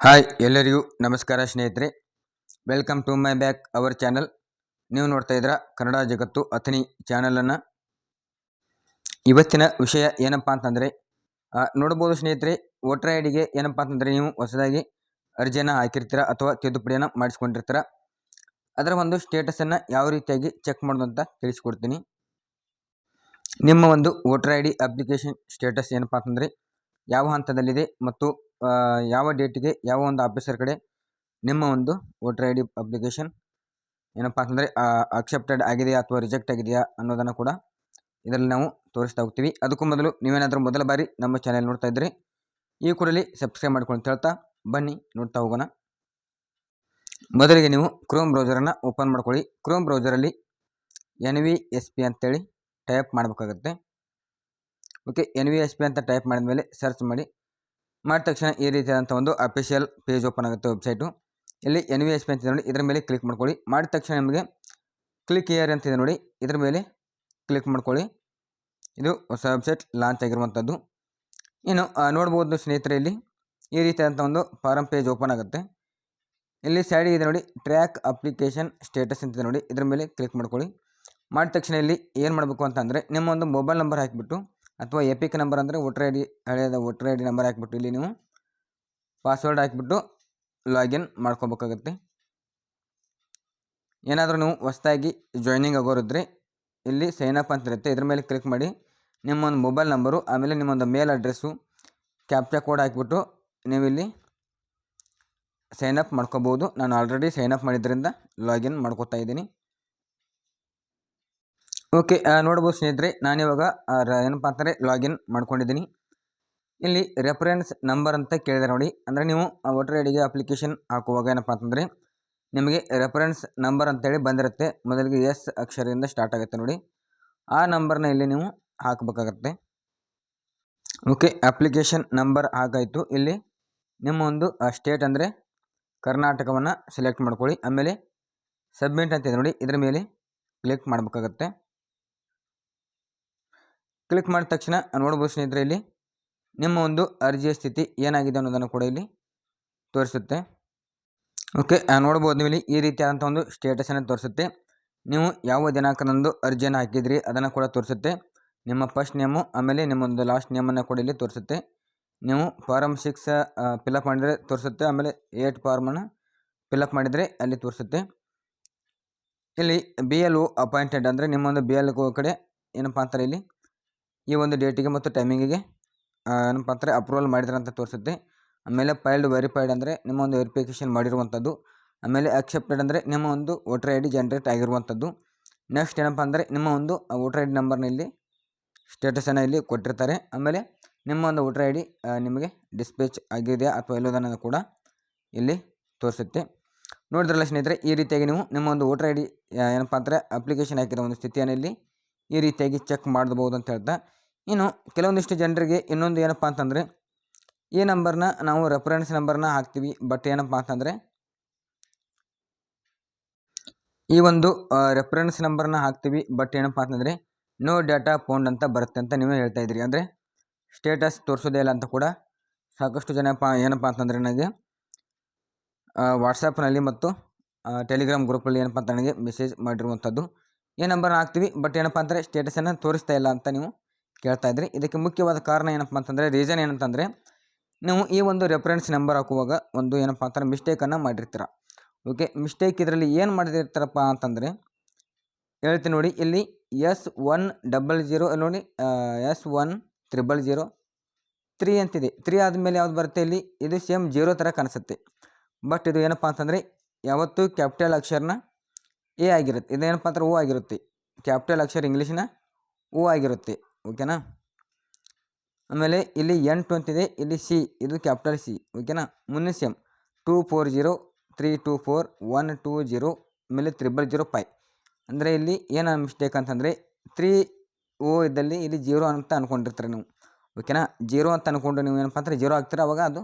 Hi ಎಲ್ಲರಿಗೂ ನಮಸ್ಕಾರ ಸ್ನೇಹಿತರೆ. Welcome to my back our channel ನೀವು ನೋಡ್ತಾ ಇದ್ದೀರಾ ಕನ್ನಡ ಜಗತ್ತು ಅಥನಿ ಚಾನಲನ್ನು ಇವತ್ತಿನ ವಿಷಯ ಏನಪ್ಪ ಅಂತಂದರೆ ನೋಡ್ಬೋದು ಸ್ನೇಹಿತರೆ, ವೋಟರ್ ಐ ಡಿಗೆ ಏನಪ್ಪ ಅಂತಂದರೆ ನೀವು ಹೊಸದಾಗಿ ಅರ್ಜಿಯನ್ನು ಹಾಕಿರ್ತೀರ ಅಥವಾ ತಿದ್ದುಪಡಿಯನ್ನು ಮಾಡಿಸ್ಕೊಂಡಿರ್ತೀರ? ಅದರ ಒಂದು ಸ್ಟೇಟಸನ್ನು ಯಾವ ರೀತಿಯಾಗಿ ಚೆಕ್ ಮಾಡೋದು ಅಂತ ತಿಳಿಸ್ಕೊಡ್ತೀನಿ. ನಿಮ್ಮ ಒಂದು voter I D application status ಏನಪ್ಪ ಅಂತಂದರೆ, ಯಾವ ಹಂತದಲ್ಲಿದೆ ಮತ್ತು ಯಾವ ಡೇಟಿಗೆ ಯಾವ ಒಂದು ಆಫೀಸರ್ ಕಡೆ ನಿಮ್ಮ ಒಂದು ವೋಟರ್ ಐ ಡಿ ಅಪ್ಲಿಕೇಶನ್ ಏನಪ್ಪ ಅಂತಂದರೆ ಅಕ್ಸೆಪ್ಟೆಡ್ ಆಗಿದೆಯಾ ಅಥವಾ ರಿಜೆಕ್ಟ್ ಆಗಿದೆಯಾ ಅನ್ನೋದನ್ನು ಕೂಡ ಇದರಲ್ಲಿ ನಾವು ತೋರಿಸ್ತಾ ಹೋಗ್ತೀವಿ. ಅದಕ್ಕೂ ಮೊದಲು ನೀವೇನಾದರೂ ಮೊದಲ ಬಾರಿ ನಮ್ಮ ಚಾನೆಲ್ ನೋಡ್ತಾ ಇದ್ದರೆ ಈ ಕೂಡಲೇ ಸಬ್ಸ್ಕ್ರೈಬ್ ಮಾಡ್ಕೊಂಡು ಹೇಳ್ತಾ ಬನ್ನಿ, ನೋಡ್ತಾ ಹೋಗೋಣ. ಮೊದಲಿಗೆ ನೀವು ಕ್ರೋಮ್ ಬ್ರೌಸರನ್ನು ಓಪನ್ ಮಾಡ್ಕೊಳ್ಳಿ. ಕ್ರೋಮ್ ಬ್ರೌಸರಲ್ಲಿ ಎನ್ ವಿ ಎಸ್ ಪಿ ಅಂತೇಳಿ ಟೈಪ್ ಮಾಡಬೇಕಾಗತ್ತೆ. Okay N V S P ಅಂತ ಟೈಪ್ ಮಾಡಿದ ಮೇಲೆ ಸರ್ಚ್ ಮಾಡಿ. ಮಾಡಿದ ತಕ್ಷಣ ಈ ರೀತಿಯಾದಂಥ ಒಂದು ಅಫಿಷಿಯಲ್ ಪೇಜ್ ಓಪನ್ ಆಗುತ್ತೆ ವೆಬ್ಸೈಟು ಇಲ್ಲಿ ಎನ್ ವಿ ಎಸ್ ಪಿ ಅಂತಿದೆ ನೋಡಿ. ಇದರ ಮೇಲೆ ಕ್ಲಿಕ್ ಮಾಡ್ಕೊಳ್ಳಿ. ಮಾಡಿದ ತಕ್ಷಣ ನಿಮಗೆ ಕ್ಲಿಕ್ ಇಯರ್ ಅಂತಿದೆ ನೋಡಿ. ಇದರ ಮೇಲೆ ಕ್ಲಿಕ್ ಮಾಡ್ಕೊಳ್ಳಿ. ಇದು ಹೊಸ ವೆಬ್ಸೈಟ್ ಲಾಂಚ್ ಆಗಿರುವಂಥದ್ದು. ಇನ್ನು ನೋಡ್ಬೋದು ಸ್ನೇಹಿತರೆ ಇಲ್ಲಿ. ಈ ರೀತಿಯಾದಂಥ ಒಂದು ಫಾರಮ್ ಪೇಜ್ ಓಪನ್ ಆಗುತ್ತೆ. ಇಲ್ಲಿ ಸೈಡ್ ಇದೆ ನೋಡಿ. ಟ್ರ್ಯಾಕ್ ಅಪ್ಲಿಕೇಶನ್ ಸ್ಟೇಟಸ್ ಅಂತಿದೆ ನೋಡಿ. ಇದರ ಮೇಲೆ ಕ್ಲಿಕ್ ಮಾಡ್ಕೊಳ್ಳಿ. ಮಾಡಿದ ತಕ್ಷಣ ಇಲ್ಲಿ ಏನು ಮಾಡಬೇಕು ಅಂತಂದರೆ ನಿಮ್ಮ ಒಂದು ಮೊಬೈಲ್ ನಂಬರ್ ಹಾಕಿಬಿಟ್ಟು ಅಥವಾ ಎಪಿಕ್ ನಂಬರ್ ಅಂದರೆ ವೋಟರ್ ಐ ಡಿ, ಹಳೆಯದ ವೋಟರ್ ಐ ಡಿ ನಂಬರ್ ಹಾಕಿಬಿಟ್ಟು ಇಲ್ಲಿ ನೀವು ಪಾಸ್ವರ್ಡ್ ಹಾಕಿಬಿಟ್ಟು ಲಾಗಿನ್ ಮಾಡ್ಕೋಬೇಕಾಗತ್ತೆ. ಏನಾದರೂ ನೀವು ಹೊಸ್ದಾಗಿ ಜಾಯ್ನಿಂಗ್ ಆಗೋರಿದ್ರೆ ಇಲ್ಲಿ ಸೈನ್ ಅಪ್ ಅಂತ ಇರುತ್ತೆ. ಇದ್ರ ಮೇಲೆ ಕ್ಲಿಕ್ ಮಾಡಿ ನಿಮ್ಮ ಒಂದು ಮೊಬೈಲ್ ನಂಬರು ಆಮೇಲೆ ನಿಮ್ಮೊಂದು ಮೇಲ್ ಅಡ್ರೆಸ್ಸು ಕ್ಯಾಪ್ಚಾ ಕೋಡ್ ಹಾಕಿಬಿಟ್ಟು ನೀವು ಇಲ್ಲಿ ಸೈನ್ ಅಪ್ ಮಾಡ್ಕೋಬೋದು. ನಾನು ಆಲ್ರೆಡಿ ಸೈನ್ ಅಪ್ ಮಾಡಿದ್ರಿಂದ ಲಾಗಿನ್ ಮಾಡ್ಕೋತಾ ಇದ್ದೀನಿ. ಓಕೆ ನೋಡ್ಬೋದು ಸ್ನೇಹಿತರೆ, ನಾನಿವಾಗ ಏನಪ್ಪ ಅಂತಾರೆ ಲಾಗಿನ್ ಮಾಡ್ಕೊಂಡಿದ್ದೀನಿ. ಇಲ್ಲಿ ರೆಫರೆನ್ಸ್ ನಂಬರ್ ಅಂತ ಕೇಳಿದೆ ನೋಡಿ. ಅಂದರೆ ನೀವು ವೋಟರ್ ಐ ಡಿಗೆ ಅಪ್ಲಿಕೇಶನ್ ಹಾಕುವಾಗ ಏನಪ್ಪ ಅಂತಂದರೆ, ನಿಮಗೆ ರೆಫರೆನ್ಸ್ ನಂಬರ್ ಅಂತೇಳಿ ಬಂದಿರುತ್ತೆ. ಮೊದಲಿಗೆ ಎಸ್ ಅಕ್ಷರದಿಂದ ಸ್ಟಾರ್ಟ್ ಆಗುತ್ತೆ ನೋಡಿ. ಆ ನಂಬರ್ನ ಇಲ್ಲಿ ನೀವು ಹಾಕಬೇಕಾಗತ್ತೆ. ಓಕೆ ಅಪ್ಲಿಕೇಶನ್ ನಂಬರ್ ಹಾಕಾಯಿತು ಇಲ್ಲಿ ನಿಮ್ಮ ಒಂದು ಸ್ಟೇಟ್ ಅಂದರೆ ಕರ್ನಾಟಕವನ್ನು ಸೆಲೆಕ್ಟ್ ಮಾಡ್ಕೊಳ್ಳಿ. ಆಮೇಲೆ ಸಬ್ಮಿಟ್ ಅಂತಿದೆ ನೋಡಿ. ಇದರ ಮೇಲೆ ಕ್ಲಿಕ್ ಮಾಡಬೇಕಾಗತ್ತೆ. ಕ್ಲಿಕ್ ಮಾಡಿದ ತಕ್ಷಣ ನೋಡ್ಬೋದು ಸ್ನೇಹಿತರೆ ಇಲ್ಲಿ ನಿಮ್ಮ ಒಂದು ಅರ್ಜಿಯ ಸ್ಥಿತಿ ಏನಾಗಿದೆ ಅನ್ನೋದನ್ನು ಕೂಡ ಇಲ್ಲಿ ತೋರಿಸುತ್ತೆ. ಓಕೆ ನೋಡ್ಬೋದು ಇಲ್ಲಿ ಈ ರೀತಿಯಾದಂಥ ಒಂದು ಸ್ಟೇಟಸನ್ನು ತೋರಿಸುತ್ತೆ. ನೀವು ಯಾವ ದಿನಾಂಕದಂದು ಅರ್ಜಿಯನ್ನು ಹಾಕಿದ್ರಿ ಅದನ್ನು ಕೂಡ ತೋರಿಸುತ್ತೆ. ನಿಮ್ಮ ಫಸ್ಟ್ ನೇಮು ಆಮೇಲೆ ನಿಮ್ಮೊಂದು ಲಾಸ್ಟ್ ನೇಮನ್ನು ಕೂಡ ಇಲ್ಲಿ ತೋರಿಸುತ್ತೆ. ನೀವು ಫಾರಮ್ ಸಿಕ್ಸ್ ಫಿಲಪ್ ಮಾಡಿದರೆ ತೋರಿಸುತ್ತೆ, ಆಮೇಲೆ ಏಟ್ ಫಾರ್ಮನ್ನು ಫಿಲಪ್ ಮಾಡಿದರೆ ಅಲ್ಲಿ ತೋರಿಸುತ್ತೆ. ಇಲ್ಲಿ ಬಿ ಎಲ್ ಓ ಅಪಾಯಿಂಟೆಡ್ ಅಂದರೆ ನಿಮ್ಮೊಂದು ಬಿ ಎಲ್ ಕಡೆ ಏನಪ್ಪ ಅಂತಾರೆ ಇಲ್ಲಿ? ಈ ಒಂದು ಡೇಟಿಗೆ ಮತ್ತು ಟೈಮಿಂಗಿಗೆ ಏನಪ್ಪ ಅಂದರೆ ಅಪ್ರೂವಲ್ ಮಾಡಿದ್ರೆ ಅಂತ ತೋರಿಸುತ್ತೆ. ಆಮೇಲೆ ಫೈಲ್ಡ್ ವೆರಿಫೈಡ್ ಅಂದರೆ ನಿಮ್ಮ ಒಂದು ವೆರಿಫಿಕೇಷನ್ ಮಾಡಿರುವಂಥದ್ದು. ಆಮೇಲೆ ಅಕ್ಸೆಪ್ಟೆಡ್ ಅಂದರೆ ನಿಮ್ಮ ಒಂದು ವೋಟರ್ ಐ ಡಿ ಜನ್ರೇಟ್ ಆಗಿರುವಂಥದ್ದು. ನೆಕ್ಸ್ಟ್ ಏನಪ್ಪ ಅಂದರೆ ನಿಮ್ಮ ಒಂದು ವೋಟರ್ ಐ ಡಿ ನಂಬರ್ನಲ್ಲಿ ಸ್ಟೇಟಸನ್ನು ಇಲ್ಲಿ ಕೊಟ್ಟಿರ್ತಾರೆ. ಆಮೇಲೆ ನಿಮ್ಮ ಒಂದು ವೋಟರ್ ಐ ಡಿ ನಿಮಗೆ ಡಿಸ್ಪ್ಯಾಚ್ ಆಗಿದೆಯಾ ಅಥವಾ ಇಲ್ಲೋದನ್ನು ಕೂಡ ಇಲ್ಲಿ ತೋರಿಸುತ್ತೆ. ನೋಡಿದ್ರಲ್ಲ ಸ್ನೇಹಿತರೆ, ಈ ರೀತಿಯಾಗಿ ನೀವು ನಿಮ್ಮ ಒಂದು ವೋಟರ್ ಐ ಡಿ ಏನಪ್ಪ ಅಂದರೆ ಅಪ್ಲಿಕೇಶನ್ ಹಾಕಿದ ಒಂದು ಸ್ಥಿತಿಯನ್ನು ಇಲ್ಲಿ ಈ ರೀತಿಯಾಗಿ ಚೆಕ್ ಮಾಡಬಹುದು ಅಂತ ಹೇಳ್ತಾ ಇನ್ನು ಕೆಲವೊಂದಿಷ್ಟು ಜನರಿಗೆ ಇನ್ನೊಂದು ಏನಪ್ಪ ಅಂತಂದರೆ, ಈ ನಂಬರ್ನ ನಾವು ರೆಫರೆನ್ಸ್ ನಂಬರ್ನ ಹಾಕ್ತೀವಿ ಬಟ್ ಏನಪ್ಪ ಅಂತಂದರೆ, ಈ ಒಂದು ರೆಫರೆನ್ಸ್ ನಂಬರ್ನ ಹಾಕ್ತೀವಿ ಬಟ್ ಏನಪ್ಪ ಅಂತಂದರೆ ನೋ ಡೇಟಾ ಫೌಂಡ್ ಅಂತ ಬರುತ್ತೆ ಅಂತ ನೀವೇ ಹೇಳ್ತಾ ಇದ್ದೀರಿ. ಅಂದರೆ ಸ್ಟೇಟಸ್ ತೋರಿಸೋದೇ ಇಲ್ಲ ಅಂತ ಕೂಡ ಸಾಕಷ್ಟು ಜನ ಏನಪ್ಪ ಅಂತಂದರೆ ನನಗೆ ವಾಟ್ಸಪ್ನಲ್ಲಿ ಮತ್ತು ಟೆಲಿಗ್ರಾಮ್ ಗ್ರೂಪಲ್ಲಿ ಏನಪ್ಪ ಅಂತ ನನಗೆ ಮೆಸೇಜ್ ಮಾಡಿರುವಂಥದ್ದು. ಈ ನಂಬರ್ನ ಹಾಕ್ತೀವಿ ಬಟ್ ಏನಪ್ಪ ಅಂದರೆ ಸ್ಟೇಟಸನ್ನು ತೋರಿಸ್ತಾ ಇಲ್ಲ ಅಂತ ನೀವು ಕೇಳ್ತಾ ಇದ್ರಿ. ಇದಕ್ಕೆ ಮುಖ್ಯವಾದ ಕಾರಣ ಏನಪ್ಪ ಅಂತಂದರೆ ರೀಸನ್ ಏನಂತಂದರೆ ನೀವು ಈ ಒಂದು ರೆಫರೆನ್ಸ್ ನಂಬರ್ ಹಾಕುವಾಗ ಒಂದು ಏನಪ್ಪ ಅಂತಾರೆ ಮಿಸ್ಟೇಕನ್ನು ಮಾಡಿರ್ತೀರ. ಓಕೆ ಮಿಸ್ಟೇಕ್ ಇದರಲ್ಲಿ ಏನು ಮಾಡಿರ್ತಾರಪ್ಪ ಅಂತಂದರೆ, ಹೇಳ್ತೀನಿ ನೋಡಿ. ಇಲ್ಲಿ ಎಸ್ ಒನ್ ಡಬಲ್ ಜೀರೋ ನೋಡಿ S one triple zero three ಅಂತಿದೆ. ತ್ರೀ ಆದಮೇಲೆ ಯಾವ್ದು ಬರುತ್ತೆ ಇಲ್ಲಿ? ಇದು ಸೇಮ್ ಜೀರೋ ಥರ ಕಾಣಿಸುತ್ತೆ. ಬಟ್ ಇದು ಏನಪ್ಪ ಅಂತಂದರೆ, ಯಾವತ್ತೂ ಕ್ಯಾಪಿಟಲ್ ಅಕ್ಷರನ ಎ ಆಗಿರುತ್ತೆ. ಇದೇನಪ್ಪ ಅಂದ್ರೆ ಓ ಆಗಿರುತ್ತೆ. ಕ್ಯಾಪಿಟಲ್ ಅಕ್ಷರ ಇಂಗ್ಲೀಷಿನ ಓ ಆಗಿರುತ್ತೆ. ಓಕೆನಾ? ಆಮೇಲೆ ಇಲ್ಲಿ ಎಂಟು ಅಂತಿದೆ, ಇಲ್ಲಿ ಸಿ ಇದು ಕ್ಯಾಪಿಟಲ್ ಸಿ ಓಕೆನಾ? ಮುಂದಿನ same two four zero three two four one two zero ಆಮೇಲೆ ತ್ರಿಬಲ್ ಜೀರೋ ಫೈ ಅಂದರೆ ಇಲ್ಲಿ ಏನು ಮಿಸ್ಟೇಕ್ ಅಂತಂದರೆ ತ್ರೀ ಓ ಇದ್ದಲ್ಲಿ ಇಲ್ಲಿ ಜೀರೋ ಅಂತ ಅಂದ್ಕೊಂಡಿರ್ತಾರೆ ನೀವು, ಓಕೆನಾ? ಜೀರೋ ಅಂತ ಅಂದ್ಕೊಂಡು ನೀವು ಏನಪ್ಪ ಅಂದರೆ ಜೀರೋ ಆಗ್ತೀರ? ಅವಾಗ ಅದು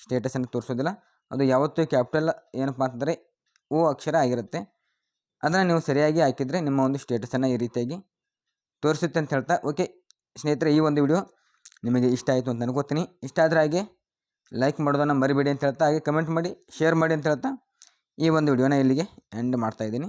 ಸ್ಟೇಟಸನ್ನು ತೋರಿಸೋದಿಲ್ಲ. ಅದು ಯಾವತ್ತೂ ಕ್ಯಾಪಿಟಲ್ ಏನಪ್ಪ ಅಂತಂದರೆ ಓ ಅಕ್ಷರ ಆಗಿರುತ್ತೆ. ಅದನ್ನು ನೀವು ಸರಿಯಾಗಿ ಹಾಕಿದರೆ ನಿಮ್ಮ ಒಂದು ಸ್ಟೇಟಸನ್ನು ಈ ರೀತಿಯಾಗಿ ತೋರಿಸುತ್ತೆ ಅಂತ ಹೇಳ್ತಾ, ಓಕೆ. ಸ್ನೇಹಿತರೆ, ಈ ಒಂದು ವಿಡಿಯೋ ನಿಮಗೆ ಇಷ್ಟ ಆಯಿತು ಅಂತ ಅನ್ಕೋತೀನಿ. ಇಷ್ಟ ಆದರೆ ಹಾಗೆ ಲೈಕ್ ಮಾಡೋದನ್ನು ಮರಿಬೇಡಿ ಅಂತ ಹೇಳ್ತಾ, ಹಾಗೆ ಕಮೆಂಟ್ ಮಾಡಿ ಶೇರ್ ಮಾಡಿ ಅಂತ ಹೇಳ್ತಾ ಈ ಒಂದು ವಿಡಿಯೋನ ಇಲ್ಲಿಗೆ ಎಂಡ್ ಮಾಡ್ತಾಯಿದ್ದೀನಿ